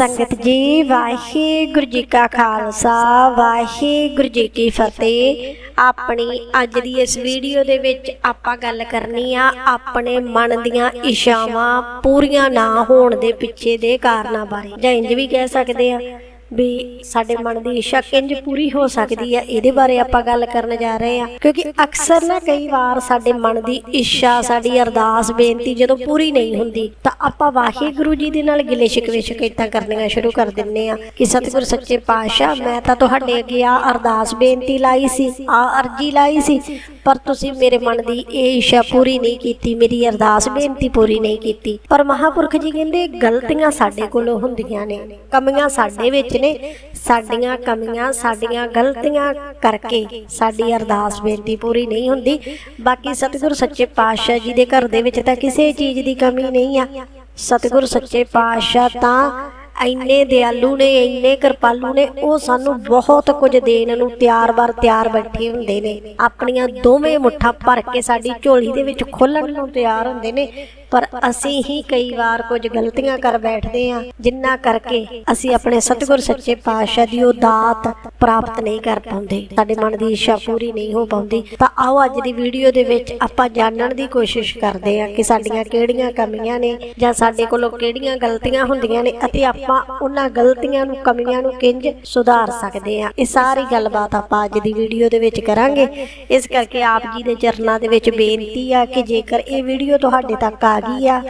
ਸੰਗਤ ਜੀ, ਵਾਹਿਗੁਰੂ ਜੀ ਕਾ ਖਾਲਸਾ, ਵਾਹਿਗੁਰੂ ਜੀ ਕੀ ਫਤਿਹ। ਆਪਣੀ ਅੱਜ ਦੀ ਇਸ ਵੀਡੀਓ ਦੇ ਵਿੱਚ ਆਪਾਂ ਗੱਲ ਕਰਨੀ ਆ ਆਪਣੇ ਮਨ ਦੀਆਂ ਇਸ਼ਾਵਾਂ ਪੂਰੀਆਂ ਨਾ ਹੋਣ ਦੇ ਪਿੱਛੇ ਦੇ ਕਾਰਨਾਂ ਬਾਰੇ। ਜਾਂ ਇੰਜ ਵੀ ਕਹਿ ਸਕਦੇ ਆ ਵੀ ਸਾਡੇ ਮਨ ਦੀ ਇੱਛਾ ਕਿੰਜ ਪੂਰੀ ਹੋ ਸਕਦੀ ਹੈ ਇਹਦੇ ਬਾਰੇ ਆਪਾਂ ਗੱਲ ਕਰਨ ਜਾ ਰਹੇ ਹਾਂ ਕਿਉਂਕਿ ਅਕਸਰ ਨਾ ਕਈ ਵਾਰ ਸਾਡੇ ਮਨ ਦੀ ਇੱਛਾ, ਸਾਡੀ ਅਰਦਾਸ, ਬੇਨਤੀ ਜਦੋਂ ਪੂਰੀ ਨਹੀਂ ਹੁੰਦੀ, ਤਾਂ ਆਪਾਂ ਵਾਹਿਗੁਰੂ ਜੀ ਦੇ ਨਾਲ ਗਿਲੇ ਸ਼ਿਕਵੇ ਸ਼ਿਕਾਇਤਾਂ ਕਰਨੀਆਂ ਸ਼ੁਰੂ ਕਰ ਦਿੰਨੇ ਆ ਕਿ ਸਤਿਗੁਰ ਸੱਚੇ ਪਾਤਸ਼ਾਹ, ਮੈਂ ਤਾਂ ਤੁਹਾਡੇ ਅੱਗੇ ਆ ਅਰਦਾਸ, ਬੇਨਤੀ ਲਾਈ ਸੀ ਆ ਅਰਜੀ ਲਾਈ ਸੀ ਪਰ ਤੁਸੀਂ ਮੇਰੇ ਮਨ ਦੀ ਇਹ ਇੱਛਾ ਪੂਰੀ ਨਹੀਂ ਕੀਤੀ, ਮੇਰੀ ਅਰਦਾਸ, ਬੇਨਤੀ ਪੂਰੀ ਨਹੀਂ ਕੀਤੀ। ਪਰ ਮਹਾਪੁਰਖ ਜੀ ਕਹਿੰਦੇ, ਗਲਤੀਆਂ ਸਾਡੇ ਕੋਲੋਂ ਹੁੰਦੀਆਂ ਨੇ, ਕਮੀਆਂ ਸਾਡੇ ਵਿੱਚ ਨੇ, ਸਾਡੀਆਂ ਕਮੀਆਂ, ਸਾਡੀਆਂ ਗਲਤੀਆਂ ਕਰਕੇ ਸਾਡੀ ਅਰਦਾਸ, ਬੇਨਤੀ ਪੂਰੀ ਨਹੀਂ ਹੁੰਦੀ। ਬਾਕੀ ਸਤਿਗੁਰ ਸੱਚੇ ਪਾਤਸ਼ਾਹ ਜੀ ਦੇ ਘਰ ਦੇ ਵਿੱਚ ਤਾਂ ਕਿਸੇ ਚੀਜ਼ ਦੀ ਕਮੀ ਨਹੀਂ ਆ। ਸਤਿਗੁਰ ਸੱਚੇ ਪਾਤਸ਼ਾਹ ਤਾਂ ਇੰਨੇ ਦਿਆਲੂ ਨੇ, ਇੰਨੇ ਕਿਰਪਾਲੂ ਨੇ, ਉਹ ਸਾਨੂੰ ਬਹੁਤ ਕੁਝ ਦੇਣ ਨੂੰ ਤਿਆਰ-ਬਰ ਤਿਆਰ ਬੈਠੇ ਹੁੰਦੇ ਨੇ। ਆਪਣੀਆਂ ਦੋਵੇਂ ਮੁੱਠਾਂ ਭਰ ਕੇ ਸਾਡੀ ਝੋਲੀ ਦੇ ਵਿੱਚ ਖੋਲਣ ਨੂੰ ਤਿਆਰ ਹੁੰਦੇ ਨੇ। ਪਰ ਅਸੀਂ ਹੀ ਕਈ ਵਾਰ ਕੁਝ ਗਲਤੀਆਂ ਕਰ ਬੈਠਦੇ ਹਾਂ, ਜਿੰਨਾ ਕਰਕੇ ਅਸੀਂ ਆਪਣੇ ਸਤਿਗੁਰ ਸੱਚੇ ਪਾਤਸ਼ਾਹ ਦੀ ਉਹ ਦਾਤ ਪ੍ਰਾਪਤ ਨਹੀਂ ਕਰ ਪਾਉਂਦੇ। ਸਾਡੇ ਮਨ ਦੀ ਇੱਛਾ ਪੂਰੀ ਨਹੀਂ ਹੋ ਪਾਉਂਦੀ। ਤਾਂ ਆਓ ਅੱਜ ਦੀ ਵੀਡੀਓ ਦੇ ਵਿੱਚ ਆਪਾਂ ਜਾਣਨ ਦੀ ਕੋਸ਼ਿਸ਼ ਕਰਦੇ ਹਾਂ ਕਿ ਸਾਡੀਆਂ ਕਿਹੜੀਆਂ ਕਮੀਆਂ ਨੇ ਜਾਂ ਸਾਡੇ ਕੋਲੋਂ ਕਿਹੜੀਆਂ ਗਲਤੀਆਂ ਹੁੰਦੀਆਂ ਨੇ ਅਤੇ ਆਪਾਂ ਉਹਨਾਂ ਗਲਤੀਆਂ ਨੂੰ, ਕਮੀਆਂ ਨੂੰ ਕਿੰਜ ਸੁਧਾਰ ਸਕਦੇ ਹਾਂ। ਇਹ ਸਾਰੀ ਗੱਲਬਾਤ ਆਪਾਂ ਅੱਜ ਦੀ ਵੀਡੀਓ ਦੇ ਵਿੱਚ ਕਰਾਂਗੇ। ਇਸ ਕਰਕੇ ਆਪ ਜੀ ਦੇ ਚਰਨਾਂ ਦੇ ਵਿੱਚ ਬੇਨਤੀ ਆ ਕਿ ਜੇਕਰ ਇਹ ਵੀਡੀਓ ਤੁਹਾਡੇ ਤੱਕ ਆ ਗਈ ਆ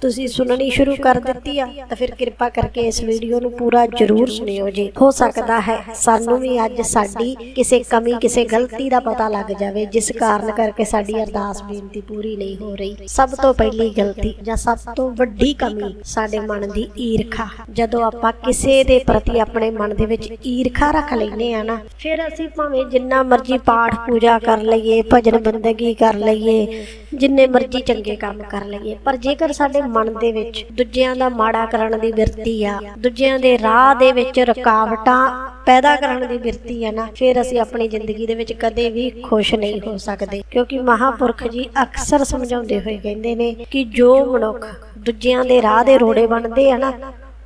ਤੁਸੀਂ ਸੁਣਨੀ ਸ਼ੁਰੂ ਕਰ ਦਿੱਤੀ ਆ, ਤਾਂ ਫਿਰ ਕਿਰਪਾ ਕਰਕੇ ਇਸ ਵੀਡੀਓ ਨੂੰ ਪੂਰਾ ਜ਼ਰੂਰ ਸੁਣਿਓ ਜੀ। ਹੋ ਸਕਦਾ ਹੈ ਸਾਨੂੰ ਵੀ ਅੱਜ ਸਾਡੀ ਕਿਸੇ ਕਮੀ, ਕਿਸੇ ਗਲਤੀ ਦਾ ਪਤਾ ਲੱਗ ਜਾਵੇ, ਜਿਸ ਕਾਰਨ ਕਰਕੇ ਸਾਡੀ ਅਰਦਾਸ ਬੇਨਤੀ ਪੂਰੀ ਨਹੀਂ ਹੋ ਰਹੀ। ਸਭ ਤੋਂ ਪਹਿਲੀ ਗਲਤੀ ਜਾਂ ਸਭ ਤੋਂ ਵੱਡੀ ਕਮੀ ਸਾਡੇ ਮਨ ਦੀ ਈਰਖਾ। ਜਦੋਂ ਆਪਾਂ ਕਿਸੇ ਦੇ ਪ੍ਰਤੀ ਆਪਣੇ ਮਨ ਦੇ ਵਿੱਚ ਈਰਖਾ ਰੱਖ ਲੈਨੇ ਆ ਨਾ, ਫਿਰ ਅਸੀਂ ਭਾਵੇਂ ਜਿੰਨਾ ਮਰਜ਼ੀ ਪਾਠ ਪੂਜਾ ਕਰ ਲਈਏ, ਭਜਨ ਬੰਦਗੀ ਕਰ ਲਈਏ, ਜਿੰਨੇ ਮਰਜ਼ੀ ਚੰਗੇ ਕੰਮ ਕਰ ਲਈਏ, ਪਰ ਜੇਕਰ ਸਾਡੇ ਮਨ ਦੇ ਵਿੱਚ ਦੂਜਿਆਂ ਦਾ ਮਾੜਾ ਕਰਨ ਦੀ ਬਿਰਤੀ ਆ। ਦੂਜਿਆਂ ਦੇ ਰਾਹ ਦੇ ਵਿੱਚ ਰੁਕਾਵਟਾਂ ਪੈਦਾ ਕਰਨ ਦੀ ਬਿਰਤੀ ਆ ਨਾ, ਫਿਰ ਅਸੀਂ ਆਪਣੀ ਜ਼ਿੰਦਗੀ ਦੇ ਵਿੱਚ ਕਦੇ ਵੀ ਖੁਸ਼ ਨਹੀਂ ਹੋ ਸਕਦੇ। ਕਿਉਂਕਿ ਮਹਾਪੁਰਖ ਜੀ ਅਕਸਰ ਸਮਝਾਉਂਦੇ ਹੋਏ ਕਹਿੰਦੇ ਨੇ ਕਿ ਜੋ ਮਨੁੱਖ ਦੂਜਿਆਂ ਦੇ ਰਾਹ ਦੇ ਰੋੜੇ ਬਣਦੇ ਆ ਨਾ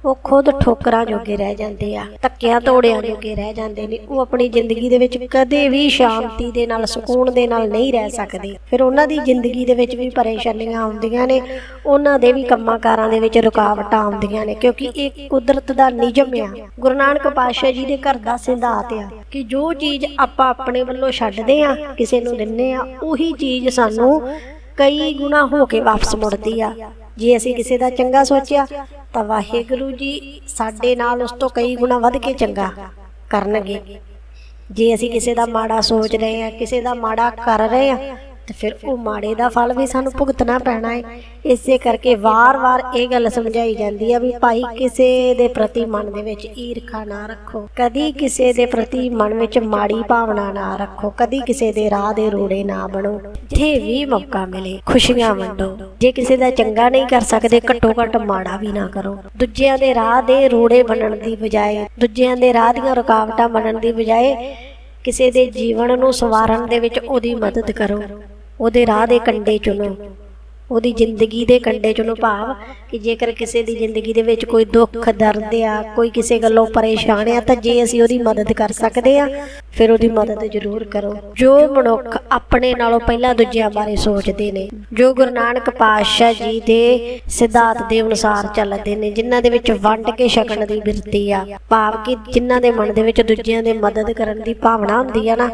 ਉਹ ਖੁਦ ਠੋਕਰਾਂ ਜੋਗੇ ਰਹਿ ਜਾਂਦੇ ਆ, ਧੱਕਿਆਂ ਤੋੜਿਆਂ ਜੋਗੇ ਰਹਿ ਜਾਂਦੇ ਨੇ। ਉਹ ਆਪਣੀ ਜ਼ਿੰਦਗੀ ਦੇ ਵਿੱਚ ਕਦੇ ਵੀ ਸ਼ਾਂਤੀ ਦੇ ਨਾਲ, ਸਕੂਨ ਦੇ ਨਾਲ ਨਹੀਂ ਰਹਿ ਸਕਦੇ। ਫਿਰ ਉਹਨਾਂ ਦੀ ਜ਼ਿੰਦਗੀ ਦੇ ਵਿੱਚ ਵੀ ਪਰੇਸ਼ਾਨੀਆਂ ਆਉਂਦੀਆਂ ਨੇ, ਉਹਨਾਂ ਦੇ ਵੀ ਕੰਮਾਂ-ਕਾਰਾਂ ਦੇ ਵਿੱਚ ਰੁਕਾਵਟਾਂ ਆਉਂਦੀਆਂ ਨੇ, ਕਿਉਂਕਿ ਇਹ ਕੁਦਰਤ ਦਾ ਨਿਯਮ ਆ। ਗੁਰੂ ਨਾਨਕ ਪਾਤਸ਼ਾਹ ਜੀ ਦੇ ਘਰ ਦਾ ਸਿਧਾਂਤ ਆ ਕਿ ਜੋ ਚੀਜ਼ ਆਪਾਂ ਆਪਣੇ ਵੱਲੋਂ ਛੱਡਦੇ ਆ, ਕਿਸੇ ਨੂੰ ਦਿੰਨੇ ਆ, ਉਹੀ ਚੀਜ਼ ਸਾਨੂੰ ਕਈ ਗੁਣਾ ਹੋ ਕੇ ਵਾਪਸ ਮੁੜਦੀ ਆ। ਜੇ ਅਸੀਂ ਕਿਸੇ ਦਾ ਚੰਗਾ ਸੋਚਿਆ ਤਾਂ ਵਾਹਿਗੁਰੂ ਜੀ ਸਾਡੇ ਨਾਲ ਉਸ ਤੋਂ ਕਈ ਗੁਣਾ ਵੱਧ ਕੇ ਚੰਗਾ ਕਰਨਗੇ। ਜੇ ਅਸੀਂ ਕਿਸੇ ਦਾ ਮਾੜਾ ਸੋਚ ਰਹੇ ਹਾਂ, ਕਿਸੇ ਦਾ ਮਾੜਾ ਕਰ ਰਹੇ ਹਾਂ ਤੇ ਫਿਰ ਉਹ ਮਾੜੇ ਦਾ ਫਲ ਵੀ ਸਾਨੂੰ ਭੁਗਤਣਾ ਪੈਣਾ ਹੈ ਇਸੇ ਕਰਕੇ ਵਾਰ-ਵਾਰ ਇਹ ਗੱਲ ਸਮਝਾਈ ਜਾਂਦੀ ਹੈ ਵੀ ਭਾਈ ਕਿਸੇ ਦੇ ਪ੍ਰਤੀ ਮਨ ਦੇ ਵਿੱਚ ਈਰਖਾ ਨਾ ਰੱਖੋ। ਕਦੀ ਕਿਸੇ ਦੇ ਪ੍ਰਤੀ ਮਨ ਵਿੱਚ ਮਾੜੀ ਭਾਵਨਾ ਨਾ ਰੱਖੋ। ਕਦੀ ਕਿਸੇ ਦੇ ਰਾਹ ਦੇ ਰੋੜੇ ਨਾ ਬਣੋ। ਜੇ ਵੀ ਮੌਕਾ ਮਿਲੇ, ਖੁਸ਼ੀਆਂ ਵੰਡੋ। ਜੇ ਕਿਸੇ ਦਾ ਚੰਗਾ ਨਹੀਂ ਕਰ ਸਕਦੇ ਘੱਟੋ ਘੱਟ ਮਾੜਾ ਵੀ ਨਾ ਕਰੋ। ਦੂਜਿਆਂ ਦੇ ਰਾਹ ਦੇ ਰੋੜੇ ਬਣਨ ਦੀ ਬਜਾਏ, ਦੂਜਿਆਂ ਦੇ ਰਾਹ ਦੀਆਂ ਰੁਕਾਵਟਾਂ ਬਣਨ ਦੀ ਬਜਾਏ, ਕਿਸੇ ਦੇ ਜੀਵਨ ਨੂੰ ਸਵਾਰਨ ਦੇ ਵਿੱਚ ਉਹਦੀ ਮਦਦ ਕਰੋ। ਉਹਦੇ ਰਾਹ ਦੇ ਕੰਡੇ ਚੁਣੋ। ਉਹਦੀ ਜ਼ਿੰਦਗੀ ਦੇ ਕੰਡੇ ਚੁਣੋ ਭਾਵ ਕਿ ਜੇਕਰ ਕਿਸੇ ਦੀ ਜ਼ਿੰਦਗੀ ਦੇ ਵਿੱਚ ਕੋਈ ਦੁੱਖ, ਦਰਦ ਆ, ਕੋਈ ਕਿਸੇ ਗੱਲੋਂ ਪਰੇਸ਼ਾਨ ਆ, ਤਾਂ ਜੇ ਅਸੀਂ ਉਹਦੀ ਮਦਦ ਕਰ ਸਕਦੇ ਆ, ਫਿਰ ਉਹਦੀ ਮਦਦ ਜ਼ਰੂਰ ਕਰੋ। ਜੋ ਮਨੁੱਖ ਆਪਣੇ ਨਾਲੋਂ ਪਹਿਲਾਂ ਦੂਜਿਆਂ ਬਾਰੇ ਸੋਚਦੇ ਨੇ, ਜੋ ਗੁਰੂ ਨਾਨਕ ਪਾਤਸ਼ਾਹ ਜੀ ਦੇ ਸਿਧਾਂਤ ਦੇ ਅਨੁਸਾਰ ਚੱਲਦੇ ਨੇ, ਜਿਨ੍ਹਾਂ ਦੇ ਵਿੱਚ ਵੰਡ ਕੇ ਛਕਣ ਦੀ ਬਿਰਤੀ ਆ, ਭਾਵ ਕਿ ਜਿਨ੍ਹਾਂ ਦੇ ਮਨ ਦੇ ਵਿੱਚ ਦੂਜਿਆਂ ਦੇ ਮਦਦ ਕਰਨ ਦੀ ਭਾਵਨਾ ਹੁੰਦੀ ਆ ਨਾ,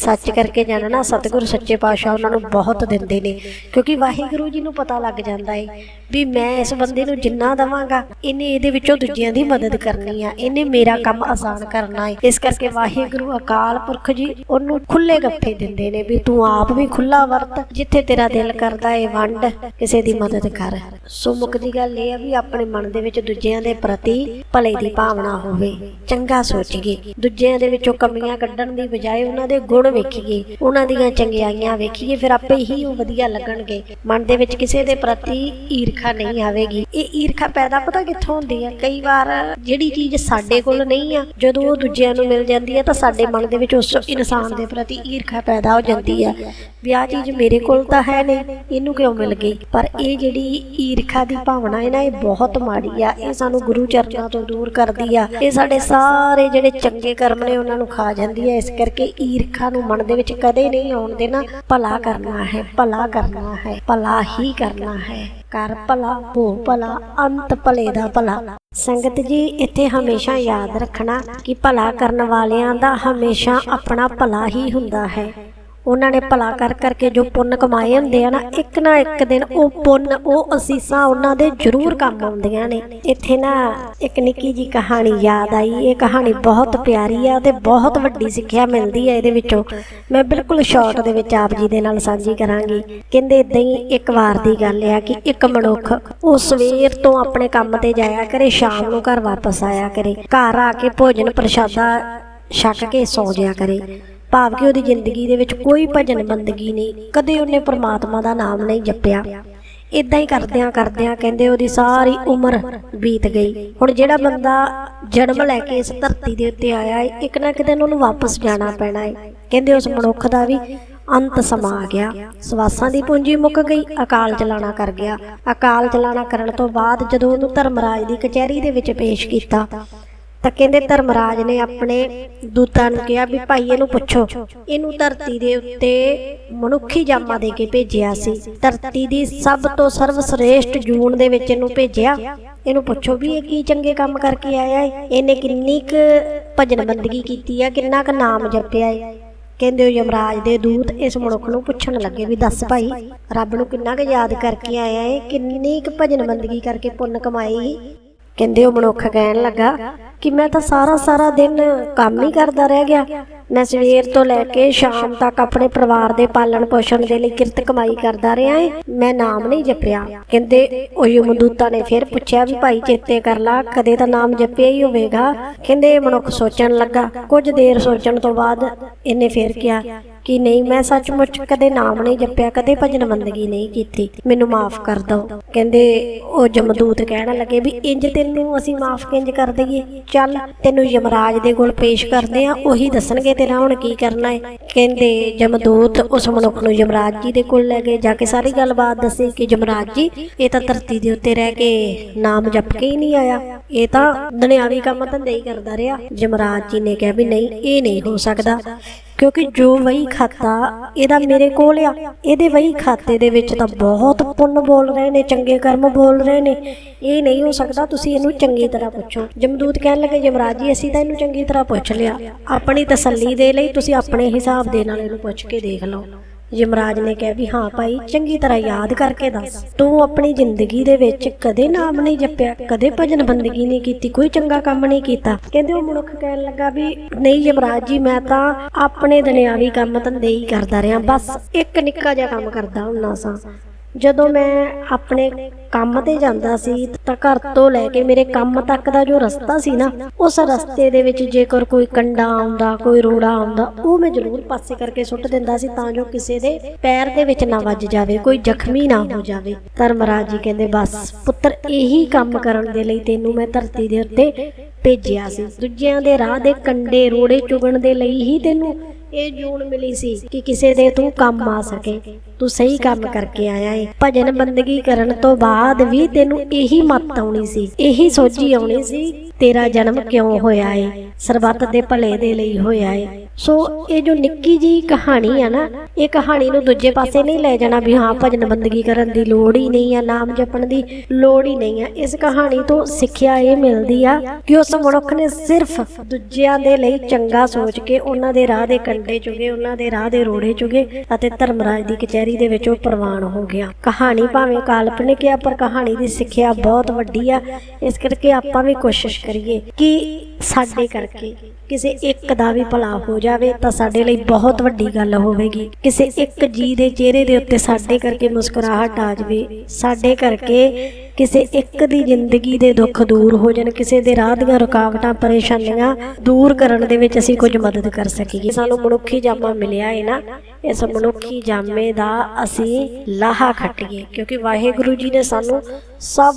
ਸੱਚ ਕਰਕੇ ਜਾਣਨਾ ਸਤਿਗੁਰ ਸੱਚੇ ਪਾਤਸ਼ਾਹ ਉਹਨਾਂ ਨੂੰ ਬਹੁਤ ਦਿੰਦੇ ਨੇ, ਕਿਉਂਕਿ ਵਾਹਿਗੁਰੂ ਜੀ ਨੂੰ ਪਤਾ ਲੱਗ ਜਾਂਦਾ ਏ ਵੀ ਮੈਂ ਇਸ ਬੰਦੇ ਨੂੰ ਜਿੰਨਾ ਦਵਾਂਗਾ, ਇਹਨੇ ਇਹਦੇ ਵਿੱਚੋਂ ਦੂਜਿਆਂ ਦੀ ਮਦਦ ਕਰਨੀ ਆ, ਇਹਨੇ ਮੇਰਾ ਕੰਮ ਆਸਾਨ ਕਰਨਾ ਏ। ਇਸ ਕਰਕੇ ਵਾਹਿਗੁਰੂ ਅਕਾਲ ਪੁਰਖ ਜੀ ਉਹਨੂੰ ਖੁੱਲੇ ਗੱਫੇ ਦਿੰਦੇ ਨੇ ਵੀ ਤੂੰ ਆਪ ਵੀ ਖੁੱਲਾ ਵਰਤ, ਜਿੱਥੇ ਤੇਰਾ ਦਿਲ ਕਰਦਾ ਏ ਵੰਡ, ਕਿਸੇ ਦੀ ਮਦਦ ਕਰ। ਸੋ ਮੁੱਕਦੀ ਗੱਲ ਇਹ ਆ ਵੀ ਆਪਣੇ ਮਨ ਦੇ ਵਿੱਚ ਦੂਜਿਆਂ ਦੇ ਪ੍ਰਤੀ ਭਲੇ ਦੀ ਭਾਵਨਾ ਹੋਵੇ, ਚੰਗਾ ਸੋਚੀਏ। ਦੂਜਿਆਂ ਦੇ ਵਿੱਚੋਂ ਕਮੀਆਂ ਕੱਢਣ ਦੀ ਬਜਾਏ ਉਹਨਾਂ ਦੇ ਗੁਣ ਵੇਖੀਏ, ਉਹਨਾਂ ਦੀਆਂ ਚੰਗਿਆਈਆਂ ਵੇਖੀਏ, ਫਿਰ ਆਪੇ ਹੀ ਉਹ ਵਧੀਆ ਲੱਗਣਗੇ। ਮਨ ਦੇ ਵਿੱਚ ਵਿੱਚ ਕਿਸੇ ਦੇ ਪ੍ਰਤੀ ਈਰਖਾ ਨਹੀਂ ਆਵੇਗੀ। ਇਹ ਈਰਖਾ ਪੈਦਾ ਪਤਾ ਕਿੱਥੋਂ ਹੁੰਦੀ ਹੈ ਕਈ ਵਾਰ ਜਿਹੜੀ ਚੀਜ਼ ਸਾਡੇ ਕੋਲ ਨਹੀਂ ਆ, ਜਦੋਂ ਉਹ ਦੂਜਿਆਂ ਨੂੰ ਮਿਲ ਜਾਂਦੀ ਹੈ ਤਾਂ ਸਾਡੇ ਮਨ ਦੇ ਵਿੱਚ ਉਸ ਇਨਸਾਨ ਦੇ ਪ੍ਰਤੀ ਈਰਖਾ ਪੈਦਾ ਹੋ ਜਾਂਦੀ ਹੈ ਵੀ ਆਹ ਚੀਜ਼ ਮੇਰੇ ਕੋਲ ਤਾਂ ਹੈ ਨਹੀਂ, ਇਹਨੂੰ ਕਿਉਂ ਮਿਲ ਗਈ? ਪਰ ਇਹ ਜਿਹੜੀ ਈਰਖਾ ਦੀ ਭਾਵਨਾ ਹੈ ਨਾ, ਇਹ ਬਹੁਤ ਮਾੜੀ ਆ। ਇਹ ਸਾਨੂੰ ਗੁਰੂ ਚਰਨਾਂ ਤੋਂ ਦੂਰ ਕਰਦੀ ਆ। ਇਹ ਸਾਡੇ ਸਾਰੇ ਜਿਹੜੇ ਚੰਗੇ ਕਰਮ ਨੇ, ਉਹਨਾਂ ਨੂੰ ਖਾ ਜਾਂਦੀ ਹੈ ਇਸ ਕਰਕੇ ਈਰਖਾ ਨੂੰ ਮਨ ਦੇ ਵਿੱਚ ਕਦੇ ਨਹੀਂ ਆਉਣ ਦੇਣਾ। ਭਲਾ ਕਰਨਾ ਹੈ, ਭਲਾ ਕਰਨਾ ਹੈ, ਭਲਾ ਹੀ ਕਰਨਾ ਹੈ। ਕਰ ਭਲਾ, ਹੋ ਭਲਾ, ਅੰਤ ਭਲੇ ਦਾ ਭਲਾ। ਸੰਗਤ ਜੀ, ਇੱਥੇ ਹਮੇਸ਼ਾ ਯਾਦ ਰੱਖਣਾ ਕਿ ਭਲਾ ਕਰਨ ਵਾਲਿਆਂ ਦਾ ਹਮੇਸ਼ਾ ਆਪਣਾ ਭਲਾ ਹੀ ਹੁੰਦਾ ਹੈ। ਉਹਨਾਂ ਨੇ ਭਲਾ ਕਰ ਕਰਕੇ ਜੋ ਪੁੰਨ ਕਮਾਏ ਹੁੰਦੇ ਆ ਨਾ, ਇੱਕ ਨਾ ਇੱਕ ਦਿਨ ਉਹ ਪੁੰਨ ਉਹ ਅਸੀਸਾਂ ਉਹਨਾਂ ਦੇ ਜ਼ਰੂਰ ਕੰਮ ਆਉਂਦੀਆਂ ਨੇ। ਇੱਥੇ ਨਾ ਇੱਕ ਨਿੱਕੀ ਜੀ ਕਹਾਣੀ ਯਾਦ ਆਈ। ਇਹ ਕਹਾਣੀ ਬਹੁਤ ਪਿਆਰੀ ਆ ਤੇ ਬਹੁਤ ਵੱਡੀ ਸਿੱਖਿਆ ਮਿਲਦੀ ਹੈ ਇਹਦੇ ਵਿੱਚੋਂ। ਮੈਂ ਬਿਲਕੁਲ ਸ਼ਾਰਟ ਦੇ ਵਿੱਚ ਆਪ ਜੀ ਦੇ ਨਾਲ ਸਾਂਝੀ ਕਰਾਂਗੀ। ਕਹਿੰਦੇ ਇਦਾਂ ਹੀ ਇੱਕ ਵਾਰ ਦੀ ਗੱਲ ਆ ਕਿ ਇੱਕ ਮਨੁੱਖ ਉਹ ਸਵੇਰ ਤੋਂ ਆਪਣੇ ਕੰਮ ਤੇ ਜਾਇਆ ਕਰੇ, ਸ਼ਾਮ ਨੂੰ ਘਰ ਵਾਪਸ ਆਇਆ ਕਰੇ। ਘਰ ਆ ਕੇ ਭੋਜਨ ਪ੍ਰਸ਼ਾਦਾ ਛਕ ਕੇ ਸੌ ਜਿਆ ਕਰੇ। ਭਾਵ ਕਿ ਉਹਦੀ ਜ਼ਿੰਦਗੀ ਦੇ ਵਿੱਚ ਕੋਈ ਭਜਨ ਬੰਦਗੀ ਨਹੀਂ, ਕਦੇ ਉਹਨੇ ਪ੍ਰਮਾਤਮਾ ਦਾ ਨਾਮ ਨਹੀਂ ਜਪਿਆ। ਇਦਾਂ ਹੀ ਕਰਦਿਆਂ ਕਰਦਿਆਂ ਕਹਿੰਦੇ ਉਹਦੀ ਸਾਰੀ ਉਮਰ ਬੀਤ ਗਈ। ਹੁਣ ਜਿਹੜਾ ਬੰਦਾ ਜਨਮ ਲੈ ਕੇ ਇਸ ਧਰਤੀ ਦੇ ਉੱਤੇ ਆਇਆ ਹੈ ਇੱਕ ਨਾ ਕਿਤੇ ਉਹਨੂੰ ਵਾਪਸ ਜਾਣਾ ਪੈਣਾ ਹੈ ਕਹਿੰਦੇ ਉਸ ਮਨੁੱਖ ਦਾ ਵੀ ਅੰਤ ਸਮਾ ਆ ਗਿਆ। ਸਵਾਸਾਂ ਦੀ ਪੂੰਜੀ ਮੁੱਕ ਗਈ, ਅਕਾਲ ਚਲਾਣਾ ਕਰ ਗਿਆ। ਅਕਾਲ ਚਲਾਣਾ ਕਰਨ ਤੋਂ ਬਾਅਦ ਜਦੋਂ ਉਹਨੂੰ ਧਰਮਰਾਜ ਦੀ ਕਚਹਿਰੀ ਦੇ ਵਿੱਚ ਪੇਸ਼ ਕੀਤਾ ਤਾਂ ਕਹਿੰਦੇ ਧਰਮਰਾਜ ਨੇ ਆਪਣੇ ਦੂਤਾਂ ਨੂੰ ਕਿਹਾ ਵੀ ਭਾਈ ਇਹਨੂੰ ਪੁੱਛੋ। ਇਹਨੂੰ ਧਰਤੀ ਦੇ ਉੱਤੇ ਮਨੁੱਖੀ ਜਾਮਾ ਦੇ ਕੇ ਭੇਜਿਆ ਸੀ। ਧਰਤੀ ਦੀ ਸਭ ਤੋਂ ਸਰਵਸ੍ਰੇਸ਼ਟ ਜੂਨ ਦੇ ਵਿੱਚ ਇਹਨੂੰ ਭੇਜਿਆ। ਇਹਨੂੰ ਪੁੱਛੋ ਵੀ ਇਹ ਕੀ ਚੰਗੇ ਕੰਮ ਕਰਕੇ ਆਇਆ ਹੈ ਇਹਨੇ ਕਿੰਨੀ ਕੁ ਭਜਨ ਬੰਦਗੀ ਕੀਤੀ ਆ? ਕਿੰਨਾ ਕੁ ਨਾਮ ਜਪਿਆ ਹੈ ਕਹਿੰਦੇ ਉਹ ਯਮਰਾਜ ਦੇ ਦੂਤ ਇਸ ਮਨੁੱਖ ਨੂੰ ਪੁੱਛਣ ਲੱਗੇ ਵੀ ਦੱਸ ਭਾਈ, ਰੱਬ ਨੂੰ ਕਿੰਨਾ ਕੁ ਯਾਦ ਕਰਕੇ ਆਇਆ ਹੈ ਕਿੰਨੀ ਕੁ ਭਜਨ ਬੰਦਗੀ ਕਰਕੇ ਪੁੰਨ ਕਮਾਈ? ਕਹਿੰਦੇ ਉਹ ਮਨੁੱਖ ਕਹਿਣ ਲੱਗਾ ਕਿ ਮੈਂ ਤਾਂ ਸਾਰਾ ਸਾਰਾ ਦਿਨ ਕੰਮ ਹੀ ਕਰਦਾ ਰਹਿ ਗਿਆ। ਮੈਂ ਸਵੇਰ ਤੋਂ ਲੈ ਕੇ ਸ਼ਾਮ ਤੱਕ ਆਪਣੇ ਪਰਿਵਾਰ ਦੇ ਪਾਲਣ ਪੋਸ਼ਣ ਦੇ ਲਈ ਕਿਰਤ ਕਮਾਈ ਕਰਦਾ ਰਿਹਾ ਏ। ਮੈਂ ਨਾਮ ਨਹੀਂ ਜਪਿਆ। ਕਹਿੰਦੇ ਉਹ ਯਮਦੂਤਾ ਨੇ ਫਿਰ ਪੁੱਛਿਆ ਵੀ ਭਾਈ ਚੇਤੇ ਕਰ ਲਾ, ਕਦੇ ਤਾਂ ਨਾਮ ਜਪਿਆ ਹੀ ਹੋਵੇਗਾ। ਕਹਿੰਦੇ ਮਨੁੱਖ ਸੋਚਣ ਲੱਗਾ। ਕੁਝ ਦੇਰ ਸੋਚਣ ਤੋਂ ਬਾਅਦ ਇਹਨੇ ਫਿਰ ਕਿਹਾ ਕਿ ਨਹੀਂ, ਮੈਂ ਸੱਚਮੁੱਚ ਕਦੇ ਨਾਮ ਨਹੀਂ ਜਪਿਆ, ਕਦੇ ਭਜਨ ਬੰਦਗੀ ਨਹੀਂ ਕੀਤੀ। ਮੈਨੂੰ ਮਾਫ ਕਰ ਦਿਓ ਕਹਿੰਦੇ, ਉਹ ਜਮਦੂਤ ਕਹਿਣ ਲੱਗੇ ਵੀ ਇੰਜ ਤੈਨੂੰ ਅਸੀਂ ਮਾਫ ਕਿੰਜ ਕਰ ਦਈਏ? ਚੱਲ, ਤੈਨੂੰ ਯਮਰਾਜ ਦੇ ਕੋਲ ਪੇਸ਼ ਕਰਦੇ ਆ ਉਹੀ ਦੱਸਣਗੇ ਤੇਰਾ ਹੁਣ ਕੀ ਕਰਨਾ ਹੈ। ਕਹਿੰਦੇ, ਜਮਦੂਤ ਉਸ ਮਨੁੱਖ ਨੂੰ ਯਮਰਾਜ ਜੀ ਦੇ ਕੋਲ ਲੈ ਗਏ। ਜਾ ਕੇ ਸਾਰੀ ਗੱਲਬਾਤ ਦੱਸੀ ਕਿ ਯਮਰਾਜ ਜੀ, ਇਹ ਤਾਂ ਧਰਤੀ ਦੇ ਉੱਤੇ ਰਹਿ ਕੇ ਨਾਮ ਜਪ ਕੇ ਹੀ ਨਹੀਂ ਆਇਆ। ਇਹ ਤਾਂ ਦੁਨਿਆਵੀ ਕੰਮ ਧੰਦੇ ਹੀ ਕਰਦਾ ਰਿਹਾ। ਯਮਰਾਜ ਜੀ ਨੇ ਕਿਹਾ ਵੀ ਨਹੀਂ, ਇਹ ਨਹੀਂ ਹੋ ਸਕਦਾ। ਕਿਉਂਕਿ ਜੋ ਵਹੀ ਖਾਤਾ ਇਹਦਾ ਮੇਰੇ ਕੋਲ ਆ। ਇਹਦੇ ਵਹੀ ਖਾਤੇ ਦੇ ਵਿੱਚ ਤਾਂ ਬਹੁਤ ਪੁੰਨ ਬੋਲ ਰਹੇ ਨੇ, ਚੰਗੇ ਕਰਮ ਬੋਲ ਰਹੇ ਨੇ। ਇਹ ਨਹੀਂ ਹੋ ਸਕਦਾ ਤੁਸੀਂ ਇਹਨੂੰ ਚੰਗੀ ਤਰ੍ਹਾਂ ਪੁੱਛੋ। ਜਮਦੂਤ ਕਹਿਣ ਲੱਗੇ, ਯਮਰਾਜ ਜੀ, ਅਸੀਂ ਤਾਂ ਇਹਨੂੰ ਚੰਗੀ ਤਰ੍ਹਾਂ ਪੁੱਛ ਲਿਆ। ਆਪਣੀ ਤਸੱਲੀ ਦੇ ਲਈ ਤੁਸੀਂ ਆਪਣੇ ਹਿਸਾਬ ਦੇ ਨਾਲ ਇਹਨੂੰ ਪੁੱਛ ਕੇ ਦੇਖ ਲਓ। ਯਮਰਾਜ ਨੇ ਕਿਹਾ ਵੀ ਹਾਂ ਭਾਈ, ਚੰਗੀ ਤਰ੍ਹਾਂ ਯਾਦ ਕਰਕੇ ਦੱਸ। ਤੂੰ ਆਪਣੀ ਜ਼ਿੰਦਗੀ ਦੇ ਵਿੱਚ ਕਦੇ ਨਾਮ ਨਹੀਂ ਜਪਿਆ, ਕਦੇ ਭਜਨ ਬੰਦਗੀ ਨਹੀਂ ਕੀਤੀ, ਕੋਈ ਚੰਗਾ ਕੰਮ ਨਹੀਂ ਕੀਤਾ। ਕਹਿੰਦੇ ਉਹ ਮਨੁੱਖ ਕਹਿਣ ਲੱਗਾ ਵੀ, ਨਹੀਂ ਯਮਰਾਜ ਜੀ, ਮੈਂ ਤਾਂ ਆਪਣੇ ਦੁਨਿਆਵੀ ਕੰਮ ਧੰਦੇ ਹੀ ਕਰਦਾ ਰਿਹਾ, ਬਸ ਇੱਕ ਨਿੱਕਾ ਜਿਹਾ ਕੰਮ ਕਰਦਾ ਹੁੰਦਾ ਸਾਂ। ਜਦੋਂ ਮੈਂ ਆਪਣੇ ਕੰਮ ਤੇ ਜਾਂਦਾ ਸੀ ਤਾਂ ਘਰ ਤੋਂ ਲੈ ਕੇ ਮੇਰੇ ਕੰਮ ਤੱਕ ਦਾ ਜੋ ਰਸਤਾ ਸੀ ਨਾ, ਉਸ ਰਸਤੇ ਦੇ ਵਿੱਚ ਜੇਕਰ ਕੋਈ ਕੰਡਾ ਆਉਂਦਾ, ਕੋਈ ਰੋੜਾ ਆਉਂਦਾ, ਉਹ ਮੈਂ ਜ਼ਰੂਰ ਪਾਸੇ ਕਰਕੇ ਸੁੱਟ ਦਿੰਦਾ ਸੀ ਤਾਂ ਜੋ ਕਿਸੇ ਦੇ ਪੈਰ ਦੇ ਵਿੱਚ ਨਾ ਵੱਜ ਜਾਵੇ, ਕੋਈ ਜ਼ਖਮੀ ਨਾ ਹੋ ਜਾਵੇ। ਧਰਮਰਾਜ ਜੀ ਕਹਿੰਦੇ, ਬਸ ਪੁੱਤਰ, ਇਹੀ ਕੰਮ ਕਰਨ ਦੇ ਲਈ ਤੈਨੂੰ ਮੈਂ ਧਰਤੀ ਦੇ ਉੱਤੇ ਭੇਜਿਆ ਸੀ। ਦੂਜਿਆਂ ਦੇ ਰਾਹ ਦੇ ਕੰਡੇ ਰੋੜੇ ਚੁਗਣ ਦੇ ਲਈ ਹੀ ਤੈਨੂੰ ਇਹ ਜੂਨ ਮਿਲੀ ਸੀ ਕਿ ਕਿਸੇ ਦੇ ਤੂੰ ਕੰਮ ਆ ਸਕੇ। ਤੂੰ ਸਹੀ ਕੰਮ ਕਰਕੇ ਆਇਆ ਏ। ਭਜਨ ਬੰਦਗੀ ਕਰਨ ਤੋਂ ਬਾਅਦ ਵੀ ਤੈਨੂੰ ਇਹੀ ਮੱਤ ਆਉਣੀ ਸੀ। ਇਹੀ ਸੋਝੀ ਆਉਣੀ ਸੀ, ਤੇਰਾ ਜਨਮ ਕਿਉਂ ਹੋਇਆ ਏ? ਸਰਬੱਤ ਦੇ ਭਲੇ ਦੇ ਲਈ ਹੋਇਆ ਏ। ਸੋ ਇਹ ਜੋ ਨਿੱਕੀ ਜੀ ਕਹਾਣੀ ਆ ਨਾ, ਇਹ ਕਹਾਣੀ ਨੂੰ ਦੂਜੇ ਪਾਸੇ ਨਹੀਂ ਲੈ ਜਾਣਾ ਵੀ ਹਾਂ ਭਜਨ ਬੰਦਗੀ ਕਰਨ ਦੀ ਲੋੜ ਹੀ ਨਹੀਂ ਆ, ਨਾਮ ਜਪਣ ਦੀ ਲੋੜ ਹੀ ਨਹੀਂ ਆ। ਇਸ ਕਹਾਣੀ ਤੋਂ ਸਿੱਖਿਆ ਇਹ ਮਿਲਦੀ ਆ ਕਿ ਉਸ ਮਨੁੱਖ ਨੇ ਸਿਰਫ ਦੂਜਿਆਂ ਦੇ ਲਈ ਚੰਗਾ ਸੋਚ ਕੇ, ਉਹਨਾਂ ਦੇ ਰਾਹ ਦੇ ਕੰਡੇ ਚੁਗੇ, ਉਹਨਾਂ ਦੇ ਰਾਹ ਦੇ ਰੋੜੇ ਚੁਗੇ ਅਤੇ ਧਰਮਰਾਜ ਦੀ ਕਚਹਿਰੀ ਦੇ ਵਿੱਚ ਉਹ ਪ੍ਰਵਾਨ ਹੋ ਗਿਆ। ਕਹਾਣੀ ਭਾਵੇਂ ਕਾਲਪਨਿਕ ਆ, ਪਰ ਕਹਾਣੀ ਦੀ ਸਿੱਖਿਆ ਬਹੁਤ ਵੱਡੀ ਆ। ਇਸ ਕਰਕੇ ਆਪਾਂ ਵੀ ਕੋਸ਼ਿਸ਼ ਕਰੀਏ ਕਿ ਸਾਡੇ ਕਰਕੇ ਕਿਸੇ ਇੱਕ ਦਾ ਵੀ ਭਲਾ ਹੋ ਜਾਵੇ ਤਾਂ ਸਾਡੇ ਲਈ ਬਹੁਤ ਵੱਡੀ ਗੱਲ ਹੋਵੇਗੀ। ਕਿਸੇ ਇੱਕ ਜੀ ਦੇ ਚਿਹਰੇ ਦੇ ਉੱਤੇ ਸਾਡੇ ਕਰਕੇ ਮੁਸਕਰਾਹਟ ਆ ਜਾਵੇ, ਸਾਡੇ ਕਰਕੇ ਕਿਸੇ ਇੱਕ ਦੀ ਜ਼ਿੰਦਗੀ ਦੇ ਦੁੱਖ ਦੂਰ ਹੋ ਜਾਣ, ਕਿਸੇ ਦੇ ਰਾਹ ਦੀਆਂ ਰੁਕਾਵਟਾਂ ਪਰੇਸ਼ਾਨੀਆਂ ਦੂਰ ਕਰਨ ਦੇ ਵਿੱਚ ਅਸੀਂ ਕੁਝ ਮਦਦ ਕਰ ਸਕੀਏ। ਸਾਨੂੰ ਮਨੁੱਖੀ ਜਾਮਾ ਮਿਲਿਆ ਹੈ ਨਾ। ਇਸ ਮਨੁੱਖੀ ਜਾਮੇ ਦਾ ਅਸੀਂ ਲਾਹਾ ਖੱਟੀਏ, ਕਿਉਂਕਿ ਵਾਹਿਗੁਰੂ ਜੀ ਨੇ ਸਾਨੂੰ ਸਭ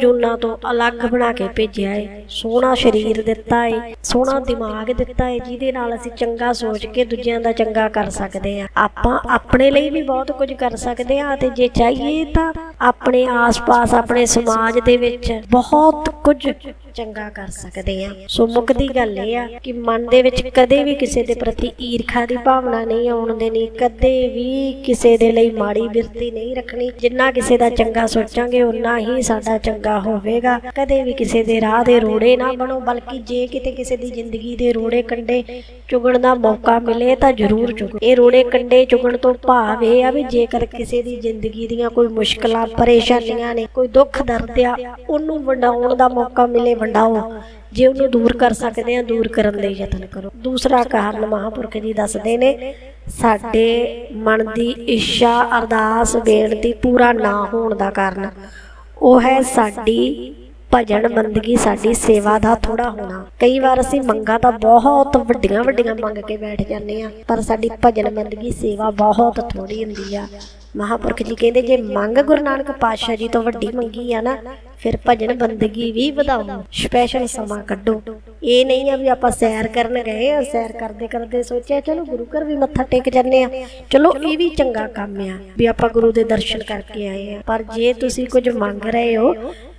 ਜੁਨਾ ਤੋਂ ਅਲੱਗ ਬਣਾ ਕੇ ਭੇਜਿਆ ਹੈ ਸੋਹਣਾ ਸਰੀਰ ਦਿੱਤਾ ਹੈ ਸੋਹਣਾ ਦਿਮਾਗ ਦਿੱਤਾ ਹੈ ਜਿਹਦੇ ਨਾਲ ਅਸੀਂ ਚੰਗਾ ਸੋਚ ਕੇ ਦੂਜਿਆਂ ਦਾ ਚੰਗਾ ਕਰ ਸਕਦੇ ਹਾਂ ਆਪਾਂ ਆਪਣੇ ਲਈ ਵੀ ਬਹੁਤ ਕੁਝ ਕਰ ਸਕਦੇ ਹਾਂ ਤੇ ਜੇ ਚਾਹੀਏ ਤਾਂ ਆਪਣੇ ਆਸ-ਪਾਸ, ਆਪਣੇ ਸਮਾਜ ਦੇ ਵਿੱਚ ਬਹੁਤ ਕੁਝ ਚੰਗਾ ਕਰ ਸਕਦੇ ਆ। ਸੋ ਮੁੱਖ ਗੱਲ ਇਹ ਆ ਕਿ ਮਨ ਦੇ ਵਿੱਚ ਕਦੇ ਵੀ ਕਿਸੇ ਦੇ ਪ੍ਰਤੀ ਈਰਖਾ ਦੀ ਭਾਵਨਾ ਨਹੀਂ ਆਉਣ ਦੇਣੀ, ਕਦੇ ਵੀ ਕਿਸੇ ਦੇ ਲਈ ਮਾੜੀ ਬਿਰਤੀ ਨਹੀਂ ਰੱਖਣੀ। ਜਿੰਨਾ ਕਿਸੇ ਦਾ ਚੰਗਾ ਸੋਚਾਂਗੇ ਉਨਾ ਹੀ ਸਾਡਾ ਚੰਗਾ ਹੋਵੇਗਾ। ਕਦੇ ਵੀ ਕਿਸੇ ਦੇ ਰਾਹ ਦੇ ਰੋੜੇ ਨਾ ਬਣੋ, ਬਲਕਿ ਜੇ ਕਿਤੇ ਕਿਸੇ ਦੀ ਜ਼ਿੰਦਗੀ ਦੇ ਰੋੜੇ ਕੰਡੇ ਚੁਗਣ ਦਾ ਮੌਕਾ ਮਿਲੇ ਤਾਂ ਜ਼ਰੂਰ ਚੁਗੋ। ਇਹ ਰੋੜੇ ਕੰਡੇ ਚੁਗਣ ਤੋਂ ਭਾਵ ਇਹ ਆ ਵੀ ਜੇਕਰ ਕਿਸੇ ਦੀ ਜ਼ਿੰਦਗੀ ਦੀਆਂ ਕੋਈ ਮੁਸ਼ਕਲਾਂ, ਪਰੇਸ਼ਾਨੀਆਂ ਨੇ, ਕੋਈ ਦੁੱਖ ਦਰਦ ਆ, ਉਹਨੂੰ ਵੰਡਾਉਣ ਦਾ ਮੌਕਾ ਮਿਲੇ ਵੰਡਾਓ। ਜੇ ਉਹਨੂੰ ਦੂਰ ਕਰ ਸਕਦੇ ਆ ਦੂਰ ਕਰਨ ਲਈ ਯਤਨ ਕਰੋ। ਦੂਸਰਾ ਕਾਰਨ ਮਹਾਪੁਰਖ ਜੀ ਦੱਸਦੇ ਨੇ, ਸਾਡੇ ਮਨ ਦੀ ਇੱਛਾ ਅਰਦਾਸ ਬੇਨਤੀ ਪੂਰਾ ਨਾ ਹੋਣ ਦਾ ਕਾਰਨ ਉਹ ਹੈ ਸਾਡੀ ਭਜਨ ਬੰਦਗੀ, ਸਾਡੀ ਸੇਵਾ ਦਾ ਥੋੜਾ ਹੋਣਾ। ਕਈ ਵਾਰ ਅਸੀਂ ਮੰਗਾਂ ਤਾਂ ਬਹੁਤ ਵੱਡੀਆਂ ਵੱਡੀਆਂ ਮੰਗ ਕੇ ਬੈਠ ਜਾਂਦੇ ਆ ਪਰ ਸਾਡੀ ਭਜਨ ਬੰਦਗੀ, ਸੇਵਾ ਬਹੁਤ ਥੋੜੀ ਹੁੰਦੀ ਆ। ਮਹਾਪੁਰਖ ਜੀ ਕਹਿੰਦੇ, ਜੇ ਮੰਗ ਗੁਰੂ ਨਾਨਕ ਪਾਤਸ਼ਾਹ ਜੀ ਤੋਂ ਵੱਡੀ ਮੰਗੀ ਆ ਨਾ, ਫਿਰ ਭਜਨ ਬੰਦਗੀ ਵੀ ਵਧਾਓ। ਸਪੈਸ਼ਲ ਸਮਾਂ ਕੱਢੋ। ਇਹ ਨਹੀਂ ਆ ਵੀ ਆਪਾਂ ਸੈਰ ਕਰਨ ਗਏ ਆ, ਸੈਰ ਕਰਦੇ ਕਰਦੇ ਸੋਚਿਆ, ਚਲੋ ਗੁਰੂ ਘਰ ਵੀ ਮੱਥਾ ਟੇਕ ਜੰਨੇ ਆ। ਚਲੋ, ਇਹ ਵੀ ਚੰਗਾ ਕੰਮ ਆ ਵੀ ਆਪਾਂ ਗੁਰੂ ਦੇ ਦਰਸ਼ਨ ਕਰਕੇ ਆਏ ਆ। ਪਰ ਜੇ ਤੁਸੀਂ ਕੁਝ ਮੰਗ ਰਹੇ ਹੋ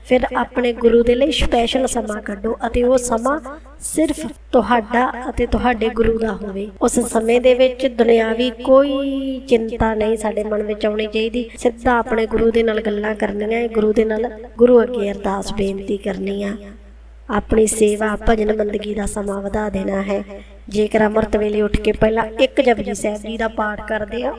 ਫਿਰ ਆਪਣੇ ਗੁਰੂ ਦੇ ਲਈ ਸਪੈਸ਼ਲ ਸਮਾਂ ਕੱਢੋ ਅਤੇ ਉਹ ਸਮਾਂ ਸਿਰਫ ਤੁਹਾਡਾ ਅਤੇ ਤੁਹਾਡੇ ਗੁਰੂ ਦਾ ਹੋਵੇ। ਉਸ ਸਮੇਂ ਦੇ ਵਿੱਚ ਦੁਨਿਆਵੀ ਕੋਈ ਚਿੰਤਾ ਨਹੀਂ ਸਾਡੇ ਮਨ ਵਿੱਚ ਆਉਣੀ ਚਾਹੀਦੀ। ਸਿੱਧਾ ਆਪਣੇ ਗੁਰੂ ਦੇ ਨਾਲ ਗੱਲਾਂ ਕਰਨੀਆਂ ਹੈ ਗੁਰੂ ਦੇ ਨਾਲ ਗੁਰੂ ਅੱਗੇ ਅਰਦਾਸ ਬੇਨਤੀ ਕਰਨੀ ਆ ਆਪਣੀ ਸੇਵਾ ਭਜਨ ਬੰਦਗੀ ਦਾ ਸਮਾਂ ਵਧਾ ਦੇਣਾ ਹੈ। ਜੇਕਰ ਅੰਮ੍ਰਿਤ ਵੇਲੇ ਉੱਠ ਕੇ ਪਹਿਲਾਂ ਇੱਕ ਜਪਜੀ ਸਾਹਿਬ ਜੀ ਦਾ ਪਾਠ ਕਰਦੇ ਆ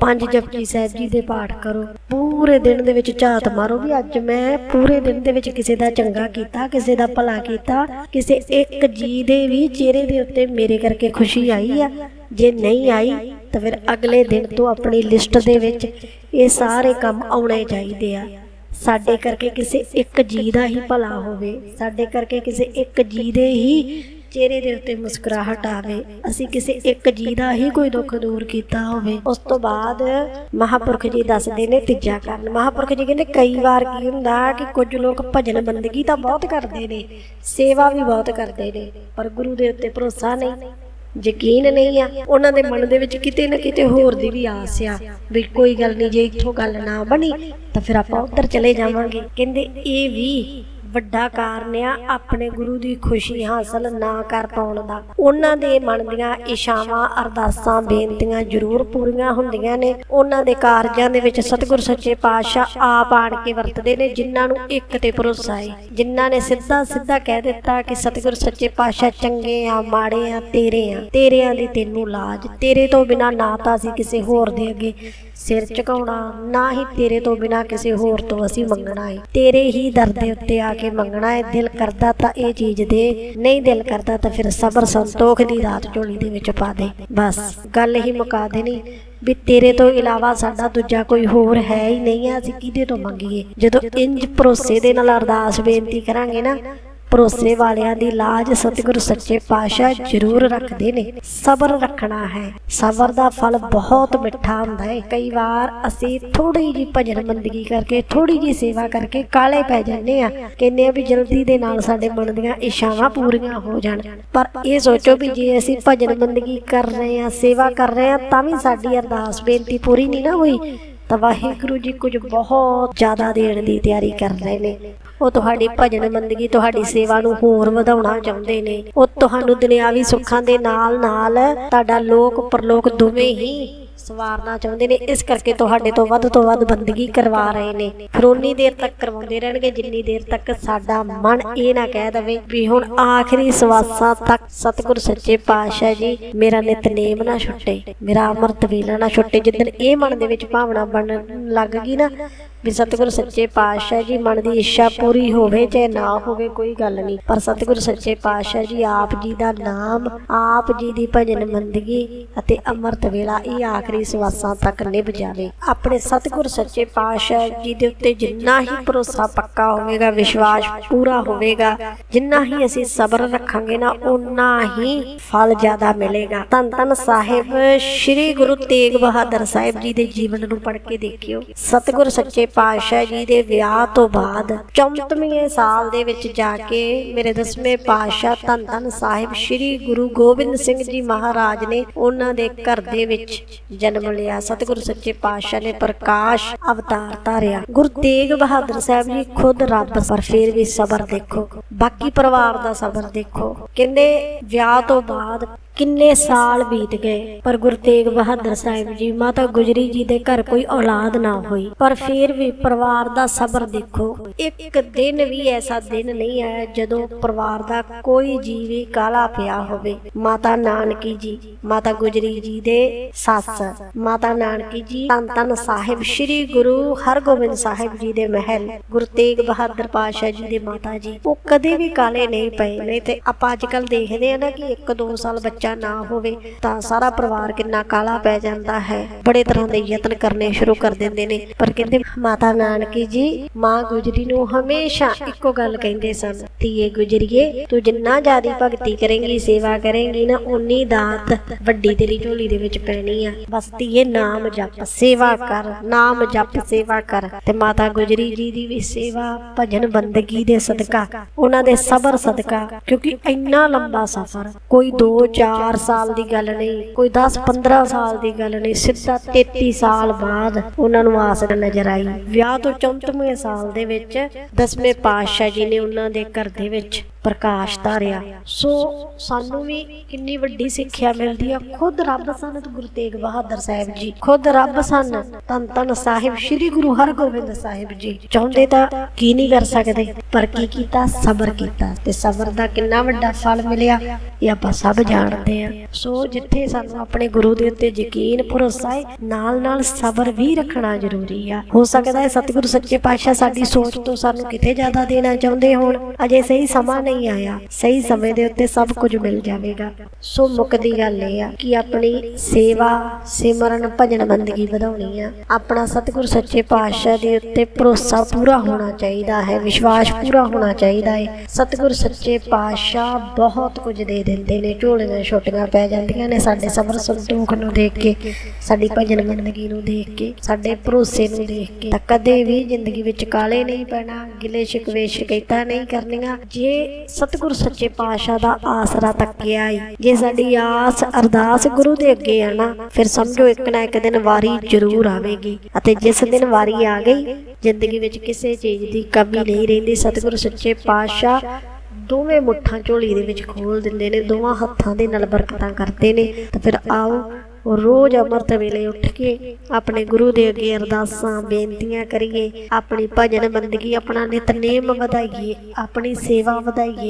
ਪੰਜ ਜਪਜੀ ਸਾਹਿਬ ਜੀ ਦੇ ਪਾਠ ਕਰੋ। ਪੂਰੇ ਦਿਨ ਦੇ ਵਿੱਚ ਝਾਤ ਮਾਰੋ ਵੀ ਅੱਜ ਮੈਂ ਪੂਰੇ ਦਿਨ ਦੇ ਵਿੱਚ ਕਿਸੇ ਦਾ ਚੰਗਾ ਕੀਤਾ, ਕਿਸੇ ਦਾ ਭਲਾ ਕੀਤਾ, ਕਿਸੇ ਇੱਕ ਜੀ ਦੇ ਵੀ ਚਿਹਰੇ ਦੇ ਉੱਤੇ ਮੇਰੇ ਕਰਕੇ ਖੁਸ਼ੀ ਆਈ ਆ। ਜੇ ਨਹੀਂ ਆਈ, ਤਾਂ ਫਿਰ ਅਗਲੇ ਦਿਨ ਤੋਂ ਆਪਣੀ ਲਿਸਟ ਦੇ ਵਿੱਚ ਇਹ ਸਾਰੇ ਕੰਮ ਆਉਣੇ ਚਾਹੀਦੇ ਆ। ਸਾਡੇ ਕਰਕੇ ਕਿਸੇ ਇੱਕ ਜੀ ਦਾ ਹੀ ਭਲਾ ਹੋਵੇ, ਸਾਡੇ ਕਰਕੇ ਕਿਸੇ ਇੱਕ ਜੀ ਦੇ ਹੀ ਚਿਹਰੇ ਦੇ ਉੱਤੇ ਮੁਸਕਰਾਹਟ ਆਵੇ, ਅਸੀਂ ਕਿਸੇ ਇੱਕ ਜੀ ਦਾ ਹੀ ਕੋਈ ਦੁੱਖ ਦੂਰ ਕੀਤਾ ਹੋਵੇ। ਉਸ ਤੋਂ ਬਾਅਦ ਮਹਾਪੁਰਖ ਜੀ ਦੱਸਦੇ ਨੇ ਤੀਜਾ ਕਾਰਨ। ਮਹਾਪੁਰਖ ਜੀ ਕਹਿੰਦੇ, ਕਈ ਵਾਰ ਕੀ ਹੁੰਦਾ ਕਿ ਕੁਝ ਲੋਕ ਭਜਨ ਬੰਦਗੀ ਤਾਂ ਬਹੁਤ ਕਰਦੇ ਨੇ, ਸੇਵਾ ਵੀ ਬਹੁਤ ਕਰਦੇ ਨੇ, ਪਰ ਗੁਰੂ ਦੇ ਉੱਤੇ ਭਰੋਸਾ ਨਹੀਂ, ਯਕੀਨ ਨਹੀਂ ਆ। ਉਹਨਾਂ ਦੇ ਮਨ ਦੇ ਵਿੱਚ ਕਿਤੇ ਨਾ ਕਿਤੇ ਹੋਰ ਦੀ ਵੀ ਆਸ ਆ ਵੀ ਕੋਈ ਗੱਲ ਨਹੀਂ, ਜੇ ਇੱਥੋਂ ਗੱਲ ਨਾ ਬਣੀ ਤਾਂ ਫਿਰ ਆਪਾਂ ਉੱਧਰ ਚਲੇ ਜਾਵਾਂਗੇ। ਕਹਿੰਦੇ, ਇਹ ਵੀ ਵੱਡਾ ਕਾਰਨ ਆ, ਆਪਣੇ ਗੁਰੂ ਦੀ ਖੁਸ਼ੀ ਹਾਸਲ ਨਾ ਕਰ ਪਾਉਣ ਦਾ। ਉਹਨਾਂ ਦੇ ਮਨ ਦੀਆਂ ਇਸ਼ਾਵਾਂ ਅਰਦਾਸਾਂ, ਬੇਨਤੀਆਂ ਜ਼ਰੂਰ ਪੂਰੀਆਂ ਹੁੰਦੀਆਂ ਨੇ। ਉਹਨਾਂ ਦੇ ਕਾਰਜਾਂ ਦੇ ਵਿੱਚ ਸਤਿਗੁਰ ਸੱਚੇ ਪਾਤਸ਼ਾਹ ਆਪ ਆਣ ਕੇ ਵਰਤਦੇ ਨੇ, ਜਿਨ੍ਹਾਂ ਨੂੰ ਇੱਕ ਤੇ ਭਰੋਸਾ ਹੈ ਜਿਨ੍ਹਾਂ ਨੇ ਸਿੱਧਾ ਸਿੱਧਾ ਕਹਿ ਦਿੱਤਾ ਕਿ ਸਤਿਗੁਰ ਸੱਚੇ ਪਾਤਸ਼ਾਹ ਚੰਗੇ ਆ, ਮਾੜੇ ਆ, ਤੇਰੇ ਆ। ਤੇਰਿਆਂ ਦੀ ਤੈਨੂੰ ਲਾਜ। ਤੇਰੇ ਤੋਂ ਬਿਨਾ ਨਾ ਤਾਂ ਅਸੀਂ ਕਿਸੇ ਹੋਰ ਦੇ ਅੱਗੇ ਸਿਰ ਝੁਕਾਉਣਾ, ਨਾ ਹੀ ਤੇਰੇ ਤੋਂ ਬਿਨਾ ਕਿਸੇ ਹੋਰ ਤੋਂ ਅਸੀਂ ਮੰਗਣਾ ਹੈ ਤੇਰੇ ਹੀ ਦਰ ਦੇ ਉੱਤੇ ਆ ਕੇ ਮੰਗਣਾ ਹੈ ਦਿਲ ਕਰਦਾ ਤਾਂ ਇਹ ਚੀਜ਼ ਦੇ, ਨਹੀਂ ਦਿਲ ਕਰਦਾ ਤਾਂ ਫਿਰ ਸਬਰ ਸੰਤੋਖ ਦੀ ਰਾਤ ਝੋਲੀ ਦੇ ਵਿੱਚ ਪਾ ਦੇ। ਬਸ, ਗੱਲ ਹੀ ਮੁਕਾ ਦੇਣੀ ਵੀ ਤੇਰੇ ਤੋਂ ਇਲਾਵਾ ਸਾਡਾ ਦੂਜਾ ਕੋਈ ਹੋਰ ਹੈ ਹੀ ਨਹੀਂ ਆ ਅਸੀਂ ਕਿਹਦੇ ਤੋਂ ਮੰਗੀਏ? ਜਦੋਂ ਇੰਜ ਭਰੋਸੇ ਦੇ ਨਾਲ ਅਰਦਾਸ ਬੇਨਤੀ ਕਰਾਂਗੇ ਨਾ ਭਰੋਸੇ ਵਾਲਿਆਂ ਦੀ ਲਾਜ ਸਤਿਗੁਰੂ ਸੱਚੇ ਪਾਤਸ਼ਾਹ ਜ਼ਰੂਰ ਰੱਖਦੇ ਨੇ। ਸਬਰ ਰੱਖਣਾ ਹੈ। ਸਬਰ ਦਾ ਫਲ ਬਹੁਤ ਮਿੱਠਾ ਹੁੰਦਾ ਹੈ। ਕਈ ਵਾਰ ਅਸੀਂ ਥੋੜੀ ਜੀ ਭਜਨ ਬੰਦਗੀ ਕਰਕੇ ਥੋੜੀ ਜੀ ਸੇਵਾ ਕਰਕੇ ਕਾਲੇ ਪੈ ਜਾਂਦੇ ਆ ਕਹਿੰਦੇ ਆ ਵੀ ਜਲਦੀ ਦੇ ਨਾਲ ਸਾਡੇ ਮਨ ਦੀਆਂ ਇਸ਼ਾਵਾਂ ਪੂਰੀਆਂ ਹੋ ਜਾਣ। ਪਰ ਇਹ ਸੋਚੋ ਵੀ ਜੇ ਅਸੀਂ ਭਜਨ ਬੰਦਗੀ ਕਰ ਰਹੇ ਆ ਸੇਵਾ ਕਰ ਰਹੇ ਆ ਤਾਂ ਵੀ ਸਾਡੀ ਅਰਦਾਸ ਬੇਨਤੀ ਪੂਰੀ ਨਹੀਂ ਨਾ ਹੋਈ। ਤਾਂ ਵਾਹਿਗੁਰੂ ਜੀ ਕੁਝ ਬਹੁਤ ਜ਼ਿਆਦਾ ਦੇਣ ਦੀ ਤਿਆਰੀ ਕਰ ਰਹੇ ਨੇ। ਉਹ ਤੁਹਾਡੀ ਭਜਨ ਬੰਦਗੀ ਤੁਹਾਡੀ ਸੇਵਾ ਨੂੰ ਹੋਰ ਵਧਾਉਣਾ ਚਾਹੁੰਦੇ ਨੇ। ਉਹ ਤੁਹਾਨੂੰ ਦੁਨਿਆਵੀ ਸੁੱਖਾਂ ਦੇ ਨਾਲ ਨਾਲ ਤੁਹਾਡਾ ਲੋਕ, ਪਰਲੋਕ ਦੋਵੇਂ ਹੀ ਸਵਾਰਨਾ ਚਾਹੁੰਦੇ ਨੇ। ਇਸ ਕਰਕੇ ਤੁਹਾਡੇ ਤੋਂ ਵੱਧ ਤੋਂ ਵੱਧ ਬੰਦਗੀ ਕਰਵਾ ਰਹੇ ਨੇ। ਫਿਰ ਉਨੀ ਦੇਰ ਤੱਕ ਕਰਵਾਉਂਦੇ ਰਹਿਣਗੇ, ਜਿੰਨੀ ਦੇਰ ਤੱਕ ਸਾਡਾ ਮਨ ਇਹ ਨਾ ਕਹਿ ਦਵੇ ਵੀ ਹੁਣ ਆਖਰੀ ਸਵਾਸਾਂ ਤੱਕ ਸਤਿਗੁਰ ਸੱਚੇ ਪਾਤਸ਼ਾਹ ਜੀ ਮੇਰਾ ਨਿਤਨੇਮ ਨਾ ਛੁੱਟੇ, ਮੇਰਾ ਅੰਮ੍ਰਿਤ ਵੇਲਾ ਨਾ ਛੁੱਟੇ। ਜਿੱਦਣ ਇਹ ਮਨ ਦੇ ਵਿੱਚ ਭਾਵਨਾ ਬਣਨ ਲੱਗ ਗਈ ਨਾ ਵੀ ਸਤਿਗੁਰ ਸੱਚੇ ਪਾਤਸ਼ਾਹ ਜੀ, ਮਨ ਦੀ ਇੱਛਾ ਪੂਰੀ ਹੋਵੇ, ਚਾਹੇ ਨਾ ਹੋਵੇ, ਕੋਈ ਗੱਲ ਨਹੀਂ। ਪਰ ਸਤਿਗੁਰ ਸੱਚੇ ਪਾਤਸ਼ਾਹ ਜੀ, ਆਪ ਜੀ ਦਾ ਨਾਮ, ਆਪ ਜੀ ਦੀ ਭਜਨ ਮੰਦਗੀ ਅਤੇ ਅੰਮ੍ਰਿਤ ਵੇਲਾ ਇਹ ਆਖਰੀ ਸਵਾਸਾਂ ਤੱਕ ਨਿਭ ਜਾਵੇ। ਆਪਣੇ ਸਤਿਗੁਰ ਸੱਚੇ ਪਾਤਸ਼ਾਹ ਜੀ ਦੇ ਉੱਤੇ ਜਿੰਨਾ ਹੀ ਭਰੋਸਾ ਪੱਕਾ ਹੋਵੇਗਾ, ਵਿਸ਼ਵਾਸ ਪੂਰਾ ਹੋਵੇਗਾ, ਜਿੰਨਾ ਹੀ ਅਸੀਂ ਸਬਰ ਰੱਖਾਂਗੇ ਨਾ ਉਨਾ ਹੀ ਫਲ ਜ਼ਿਆਦਾ ਮਿਲੇਗਾ। ਧੰਨ ਧੰਨ ਸਾਹਿਬ, ਸ੍ਰੀ ਗੁਰੂ ਤੇਗ ਬਹਾਦਰ ਸਾਹਿਬ ਜੀ ਦੇ ਜੀਵਨ ਨੂੰ ਪੜ੍ਹ ਕੇ ਦੇਖਿਓ। ਸਤਿਗੁਰ ਸੱਚੇ ਪਾਤਸ਼ਾਹ ਜੀ ਦੇ ਵਿਆਹ ਤੋਂ ਬਾਅਦ 34ਵੇਂ ਸਾਲ ਦੇ ਵਿੱਚ ਜਾ ਕੇ ਮੇਰੇ ਦਸਵੇਂ ਪਾਤਸ਼ਾਹ ਧੰਨ ਧੰਨ ਸਾਹਿਬ ਸ੍ਰੀ ਗੁਰੂ ਗੋਬਿੰਦ ਸਿੰਘ ਜੀ ਮਹਾਰਾਜ ਨੇ ਉਹਨਾਂ ਦੇ ਘਰ ਦੇ ਵਿੱਚ ਜਨਮ ਲਿਆ। ਸਤਿਗੁਰ ਸੱਚੇ ਪਾਤਸ਼ਾਹ ਨੇ ਪ੍ਰਕਾਸ਼ ਅਵਤਾਰ ਧਾਰਿਆ। ਗੁਰੂ ਤੇਗ ਬਹਾਦਰ ਸਾਹਿਬ ਜੀ ਖੁਦ ਰੱਬ ਪਰ ਫਿਰ ਵੀ ਸਬਰ ਦੇਖੋ। ਬਾਕੀ ਪਰਿਵਾਰ ਦਾ ਸਬਰ ਦੇਖੋ। ਕਹਿੰਦੇ ਵਿਆਹ ਤੋਂ ਬਾਅਦ ਕਿੰਨੇ ਸਾਲ ਬੀਤ ਗਏ। ਪਰ ਗੁਰੂ ਤੇਗ ਬਹਾਦਰ ਸਾਹਿਬ ਜੀ, ਮਾਤਾ ਗੁਜਰੀ ਜੀ ਦੇ ਘਰ ਕੋਈ ਔਲਾਦ ਨਾ ਹੋਈ। ਪਰ ਫਿਰ ਵੀ ਪਰਿਵਾਰ ਦਾ ਸਬਰ ਦੇਖੋ। ਇੱਕ ਦਿਨ ਵੀ ਐਸਾ ਦਿਨ ਨਹੀਂ ਆਇਆ ਜਦੋਂ ਪਰਿਵਾਰ ਦਾ ਕੋਈ ਜੀਵ ਕਾਲਾ ਪਿਆ ਹੋਵੇ। ਮਾਤਾ ਨਾਨਕੀ ਜੀ, ਮਾਤਾ ਗੁਜਰੀ ਜੀ ਦੇ ਸੱਸ, ਮਾਤਾ ਨਾਨਕੀ ਜੀ ਤਨ ਧੰਨ ਸਾਹਿਬ, ਸ੍ਰੀ ਗੁਰੂ ਹਰਗੋਬਿੰਦ ਸਾਹਿਬ ਜੀ ਦੇ ਮਹਿਲ, ਗੁਰੂ ਤੇਗ ਬਹਾਦਰ ਪਾਤਸ਼ਾਹ ਜੀ ਦੇ ਮਾਤਾ ਜੀ। ਉਹ ਕਦੇ ਵੀ ਕਾਲੇ ਨਹੀਂ ਪਏ ਨਹੀਂ ਤੇ ਆਪਾਂ ਅੱਜ ਕੱਲ ਦੇਖਦੇ ਆ ਨਾ ਕਿ 1-2 ਸਾਲ ਬੱਚਾ ਨਾ ਹੋਵੇ ਤਾਂ ਸਾਰਾ ਪਰਿਵਾਰ ਕਿੰਨਾ ਕਾਲਾ ਪੈ ਜਾਂਦਾ ਹੈ। ਬੜੇ ਤਰ੍ਹਾਂ ਦੇ ਯਤਨ ਕਰਨੇ ਸ਼ੁਰੂ ਕਰ ਦਿੰਦੇ ਨੇ। ਪਰ ਕਹਿੰਦੇ, ਮਾਤਾ ਨਾਨਕੀ ਜੀ, ਮਾਂ ਗੁਜਰੀ ਨੂੰ ਹਮੇਸ਼ਾ ਇੱਕੋ ਗੱਲ ਕਹਿੰਦੇ ਸਨ, ਧੀਏ ਗੁਜਰੀਏ, ਤੂੰ ਜਿੰਨਾ ਜ਼ਿਆਦਾ ਭਗਤੀ ਕਰੇਂਗੀ, ਸੇਵਾ ਕਰੇਂਗੀ ਨਾ ਉਨੀ ਦਾਤ ਵੱਡੀ ਤੇਰੀ ਝੋਲੀ ਦੇ ਵਿੱਚ ਪੈਣੀ ਆ। ਬਸ ਧੀਏ, ਨਾਮ ਜਪ, ਸੇਵਾ ਕਰ, ਨਾਮ ਜਪ, ਸੇਵਾ ਕਰ। ਤੇ ਮਾਤਾ ਗੁਜਰੀ ਜੀ ਦੀ ਵੀ ਸੇਵਾ ਭਜਨ ਬੰਦਗੀ ਦੇ ਸਦਕਾ, ਉਹਨਾਂ ਦੇ ਸਬਰ ਸਦਕਾ, ਕਿਉਂਕਿ ਇੰਨਾ ਲੰਬਾ ਸਫ਼ਰ, ਕੋਈ 2 4 ਸਾਲ ਦੀ ਗੱਲ ਨਹੀਂ, ਕੋਈ 10 15 ਸਾਲ ਦੀ ਗੱਲ ਨਹੀਂ, ਸਿੱਧਾ 33 ਸਾਲ ਬਾਅਦ ਉਹਨਾਂ ਨੂੰ ਆਸ ਨਜ਼ਰ ਆਈ। ਵਿਆਹ ਤੋਂ 34ਵੇਂ ਸਾਲ ਦੇ ਵਿੱਚ ਦਸਵੇਂ ਪਾਤਸ਼ਾਹ ਜੀ ਨੇ ਉਹਨਾਂ ਦੇ ਘਰ ਦੇ ਵਿੱਚ ਪ੍ਰਕਾਸ਼ ਧਾਰਿਆ। ਸੋ ਸਾਨੂੰ ਵੀ ਕਿੰਨੀ ਵੱਡੀ ਸਿੱਖਿਆ ਮਿਲਦੀ ਆ। ਖੁਦ ਰੱਬ ਸਨ ਗੁਰੂ ਤੇਗ ਬਹਾਦਰ ਸਾਹਿਬ ਜੀ। ਖੁਦ ਰੱਬ ਸਨ ਤਨ ਤਨ ਸਾਹਿਬ ਸ੍ਰੀ ਗੁਰੂ ਹਰਗੋਬਿੰਦ ਸਾਹਿਬ ਜੀ। ਚਾਹੁੰਦੇ ਤਾਂ ਕੀ ਨਹੀਂ ਕਰ ਸਕਦੇ, ਪਰ ਕੀ ਕੀਤਾ? ਸਬਰ ਕੀਤਾ ਤੇ ਸਬਰ ਦਾ ਕਿੰਨਾ ਵੱਡਾ ਫਲ ਮਿਲਿਆ ਇਹ ਆਪਾਂ ਸਭ ਜਾਣਦੇ ਆ। ਸੋ ਜਿੱਥੇ ਸਾਨੂੰ ਆਪਣੇ ਗੁਰੂ ਦੇ ਉੱਤੇ ਯਕੀਨ, ਭਰੋਸਾ ਹੈ ਨਾਲ ਨਾਲ ਸਬਰ ਵੀ ਰੱਖਣਾ ਜ਼ਰੂਰੀ ਆ। ਹੋ ਸਕਦਾ ਹੈ ਸਤਿਗੁਰੂ ਸੱਚੇ ਪਾਤਸ਼ਾਹ ਸਾਡੀ ਸੋਚ ਤੋਂ ਸਾਨੂੰ ਕਿਤੇ ਜ਼ਿਆਦਾ ਦੇਣਾ ਚਾਹੁੰਦੇ ਹੋਣ। ਅਜੇ ਸਹੀ ਸਮਾਂ ਨਹੀਂ ਆਇਆ। ਸਹੀ ਸਮੇਂ ਦੇ ਉੱਤੇ ਸਭ ਕੁਝ ਮਿਲ ਜਾਵੇਗਾ। ਸੋ ਮੁੱਕਦੀ ਗੱਲ ਇਹ ਆ ਕਿ ਆਪਣੀ ਸੇਵਾ, ਸਿਮਰਨ, ਭਜਨ ਬੰਦਗੀ ਵਧਾਉਣੀ ਆ। ਆਪਣਾ ਸਤਿਗੁਰ ਸੱਚੇ ਪਾਤਸ਼ਾਹ ਦੇ ਉੱਤੇ ਭਰੋਸਾ ਪੂਰਾ ਹੋਣਾ ਚਾਹੀਦਾ ਹੈ, ਵਿਸ਼ਵਾਸ ਪੂਰਾ ਹੋਣਾ ਚਾਹੀਦਾ ਹੈ। ਸਤਿਗੁਰ ਸੱਚੇ ਪਾਤਸ਼ਾਹ ਬਹੁਤ ਕੁਝ ਦੇ ਦਿੰਦੇ ਨੇ। ਝੋਲੀਆਂ ਛੋਟੀਆਂ ਪੈ ਜਾਂਦੀਆਂ ਨੇ ਸਾਡੇ ਸਬਰ ਸੰਤੋਖ ਨੂੰ ਦੇਖ ਕੇ, ਸਾਡੀ ਭਜਨ ਬੰਦਗੀ ਨੂੰ ਦੇਖ ਕੇ, ਸਾਡੇ ਭਰੋਸੇ ਨੂੰ ਦੇਖ ਕੇ। ਤਾਂ ਕਦੇ ਵੀ ਜ਼ਿੰਦਗੀ ਵਿੱਚ ਕਾਲੇ ਨਹੀਂ ਪੈਣਾ, ਗਿਲੇ ਸ਼ਿਕਵੇ ਸ਼ਿਕਾਇਤਾਂ ਨਹੀਂ ਕਰਨੀਆਂ। ਜੇ ਸਤਿਗੁਰ ਸੱਚੇ ਪਾਤਸ਼ਾਹ ਦਾ ਆਸਰਾ ਤੱਕਿਆ ਈ ਜੇ ਸਾਡੀ ਆਸ ਅਰਦਾਸ ਗੁਰੂ ਦੇ ਅੱਗੇ ਆ ਨਾ, ਫਿਰ ਸਮਝੋ ਇੱਕ ਨਾ ਇੱਕ ਦਿਨ ਵਾਰੀ ਜ਼ਰੂਰ ਆਵੇਗੀ। ਅਤੇ ਜਿਸ ਦਿਨ ਵਾਰੀ ਆ ਗਈ, ਜ਼ਿੰਦਗੀ ਵਿੱਚ ਕਿਸੇ ਚੀਜ਼ ਦੀ ਕਮੀ ਨਹੀਂ ਰਹਿੰਦੀ। ਸਤਿਗੁਰ ਸੱਚੇ ਪਾਤਸ਼ਾਹ ਦੋਵੇਂ ਮੁੱਠਾਂ ਝੋਲੀ ਦੇ ਵਿੱਚ ਖੋਲ ਦਿੰਦੇ ਨੇ, ਦੋਵਾਂ ਹੱਥਾਂ ਦੇ ਨਾਲ ਬਰਕਤਾਂ ਕਰਦੇ ਨੇ। ਤਾਂ ਫਿਰ ਆਓ ਉਹ ਰੋਜ਼ ਅੰਮ੍ਰਿਤ ਵੇਲੇ ਉੱਠ ਕੇ ਆਪਣੇ ਗੁਰੂ ਦੇ ਅੱਗੇ ਅਰਦਾਸਾਂ, ਬੇਨਤੀਆਂ ਕਰੀਏ, ਆਪਣੀ ਭਜਨ ਬੰਦਗੀ ਆਪਣਾ ਨਿਤਨੇਮ ਵਧਾਈਏ, ਆਪਣੀ ਸੇਵਾ ਵਧਾਈਏ।